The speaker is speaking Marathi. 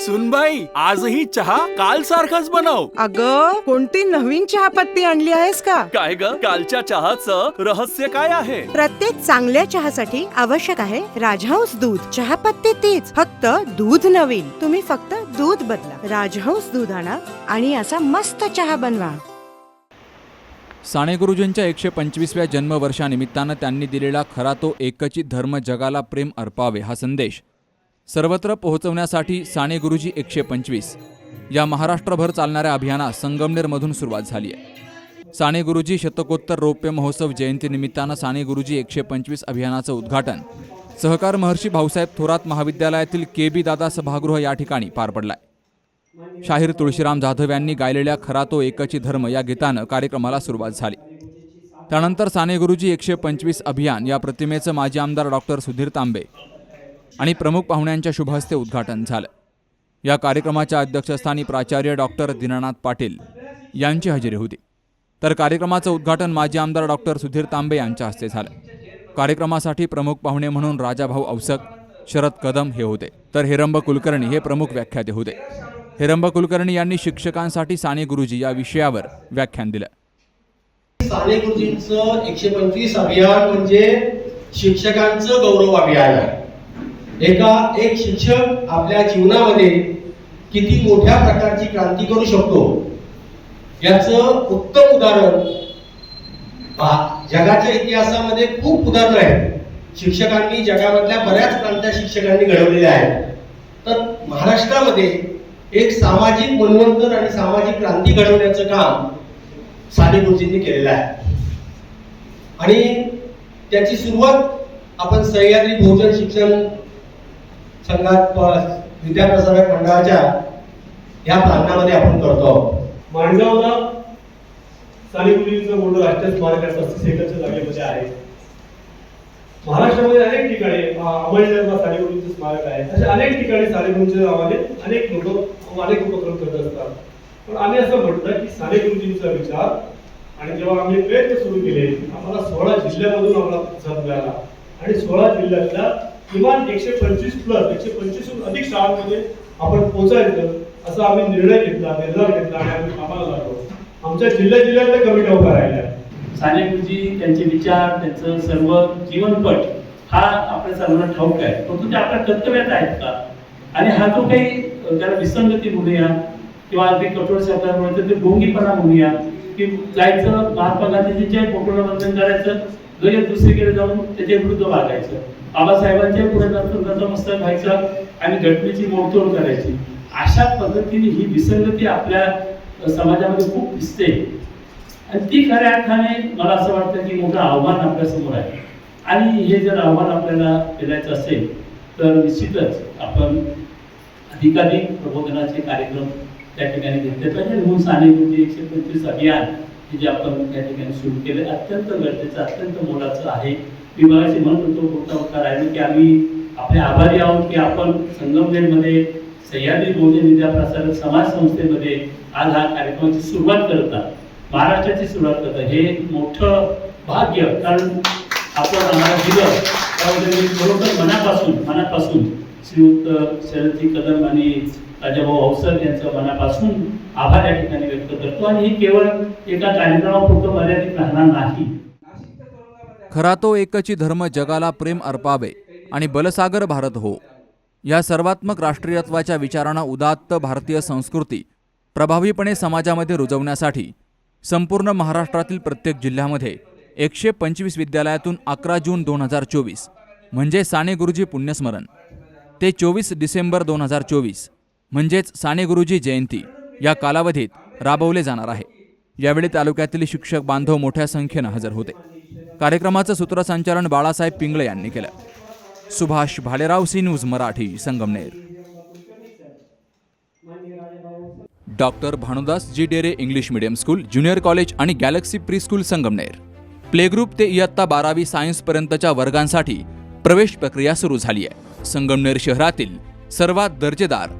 सुनबाई आजही चहा काल सारखाच बनव. अग कोणती नवीन चहापत्ती आणली आहेस का? काय ग? कालच्या चहाचं रहस्य काय आहे? प्रत्येक चांगल्या चहासाठी आवश्यक आहे राजहंस दूध. चहापत्ती तीच फक्त दूध नवीन. तुम्ही फक्त दूध बदला. राजहंस दूध आणा आणि असा मस्त चहा बनवा. साने गुरुजींच्या एकशे पंचवीसव्या जन्मवर्षानिमित्तानं त्यांनी दिलेला खरा तो एकची धर्म जगाला प्रेम अर्पावे हा संदेश. सर्वत्र पोहोचवण्यासाठी साने गुरुजी एकशे पंचवीस. या महाराष्ट्रभर चालणाऱ्या अभियानास संगमनेरमधून सुरुवात झाली आहे. साने गुरुजी शतकोत्तर रौप्य महोत्सव जयंतीनिमित्तानं साने गुरुजी एकशे पंचवीस अभियानाचं उद्घाटन. सहकार महर्षी भाऊसाहेब थोरात महाविद्यालयातील के बी दादा सभागृह या ठिकाणी पार पडलाय. शाहीर तुळशीराम जाधव यांनी गायलेल्या खरा तो एकची धर्म या गीतानं कार्यक्रमाला सुरुवात झाली. त्यानंतर साने गुरुजी एकशे पंचवीस अभियान या प्रतिमेचं माजी आमदार डॉक्टर सुधीर तांबे आणि प्रमुख पाहुण्यांच्या शुभहस्ते उद्घाटन झालं. या कार्यक्रमाच्या अध्यक्षस्थानी प्राचार्य डॉक्टर दीनानाथ पाटील यांची हजेरी होती. तर कार्यक्रमाचं उद्घाटन माजी आमदार डॉक्टर सुधीर तांबे यांच्या हस्ते झालं. कार्यक्रमासाठी प्रमुख पाहुणे म्हणून राजाभाऊ औसक शरद कदम हे होते. तर हिरंब कुलकर्णी हे प्रमुख व्याख्याते होते. हिरंब कुलकर्णी यांनी शिक्षकांसाठी साने गुरुजी या विषयावर व्याख्यान दिलं. साने गुरुजींचं एकशे पंचवीस अभियान म्हणजे शिक्षकांचं गौरव अभियान. आहे एका एक शिक्षक आपल्या जीवनामध्ये किती मोठ्या प्रकारची क्रांती करू शकतो? याचं उत्तम उदाहरण जगाच्या इतिहासामध्ये खूप उदाहरणं आहेत. शिक्षकांनी जगामधल्या बऱ्याच क्रांत्या शिक्षकांनी घडवलेल्या आहेत. तर महाराष्ट्रामध्ये एक सामाजिक मनवंतर आणि सामाजिक क्रांती घडवण्याचं काम साने गुरुजींनी केलेलं आहे. आणि त्याची सुरुवात आपण सह्याद्री बहुजन शिक्षण संघात विद्या प्रसारक मंडळाच्या या प्रांगणामध्ये आपण करतो. आहोत माणगावला साने मोठं राष्ट्रीय स्मारक आहे पस्तीस एकरच्या जागेमध्ये आहे. महाराष्ट्रामध्ये अनेक ठिकाणी अमळनेरला साने स्मारक आहे. असे अनेक ठिकाणी साने गुरुजींच्या नावाने अनेक लोक अनेक उपक्रम करत असतात. पण आम्ही असं म्हटलं की साने गुरुजींचा विचार आणि जेव्हा आम्ही प्रयत्न सुरू केले आम्हाला सोळा जिल्ह्यामधून आम्हाला प्रतिसाद मिळाला. आणि सोळा जिल्ह्यातल्या किमान एकशे पंचवीस प्लस एकशे पंचवीसहून अधिक शाळांमध्ये आपण पोहोचायचं असा आम्ही निर्णय घेतला निर्धार घेतला आणि आम्ही कामाला लागलो. आमच्या जिल्ह्या जिल्ह्यातल्या कमिट्या उभ्या राहिल्या? साने गुरुजी त्यांचे विचार त्यांचं सर्व जीवनपट हा आपल्या सर्वांना ठाऊक आहे. परंतु ते आपल्या कर्तव्यात आहेत का? आणि हा जो काही त्याला विसंगती म्हणूया किंवा अगदी कठोर शब्दात म्हणतात ते गोंगीपणा म्हणूया की जायचं महात्मा गांधीजींच्या फोटोला वंदन करायचं लगेच दुसरीकडे जाऊन त्याच्या विरुद्ध वागायचं. बाबासाहेबांच्या पुढे नतमस्तक व्हायचं आणि घटनेची मोडतोड करायची. अशा पद्धतीने ही विसंगती आपल्या समाजामध्ये खूप दिसते. आणि ती खऱ्या अर्थाने मला असं वाटतं की मोठं आव्हान आपल्यासमोर आहे. आणि हे जर आव्हान आपल्याला पेलायचं असेल तर निश्चितच आपण अधिकाधिक प्रबोधनाचे कार्यक्रम त्या ठिकाणी घेतले पाहिजे म्हणून साने गुरुजी एकशे पंचवीस अभियान हे जे आपण त्या ठिकाणी सुरू केले अत्यंत गरजेचं अत्यंत मोलाचं आहे. मी मगाशी म्हणत होतो मोठा मोठा राहिलो की आम्ही आपले आभारी आहोत की आपण संगमनेरमध्ये सह्याद्री बहुजन विद्याप्रसारक समाज संस्थेमध्ये आज हा कार्यक्रमाची सुरुवात करत आहात. महाराष्ट्राची सुरुवात करतात हे मोठं भाग्य कारण आपण आम्हाला दिलं त्याबद्दल मी खरोखर मनापासून मनापासून श्रीयुक्त शरदजी कदम आणि राजाभाऊ अवसर यांचं मनापासून आभार या ठिकाणी व्यक्त करतो. आणि हे केवळ एका कार्यक्रमापुरतं मर्यादित राहणार नाही. खरा तो एकची धर्म जगाला प्रेम अर्पावे आणि बलसागर भारत हो. या सर्वात्मक राष्ट्रीयत्वाच्या विचारांना उदात्त भारतीय संस्कृती प्रभावीपणे समाजामध्ये रुजवण्यासाठी संपूर्ण महाराष्ट्रातील प्रत्येक जिल्ह्यामध्ये एकशे पंचवीस विद्यालयातून अकरा जून दोन हजार चोवीस म्हणजे साने गुरुजी पुण्यस्मरण ते चोवीस डिसेंबर दोन हजार चोवीस म्हणजेच साने गुरुजी जयंती या कालावधीत राबवले जाणार आहे. यावेळी तालुक्यातील शिक्षक बांधव मोठ्या संख्येनं हजर होते. कार्यक्रमाचं सूत्रसंचालन बाळासाहेब पिंगळे यांनी केलं. Subhash Bhalerao C news Marathi Sangamner. Doctor Bhanudas ji Dere English medium school junior college आणि galaxy pre school Sangamner. Playgroup ते इयत्ता बारावी सायन्सपर्यंतच्या वर्गांसाठी प्रवेश प्रक्रिया सुरू झाली आहे. संगमनेर शहरातील सर्वात दर्जेदार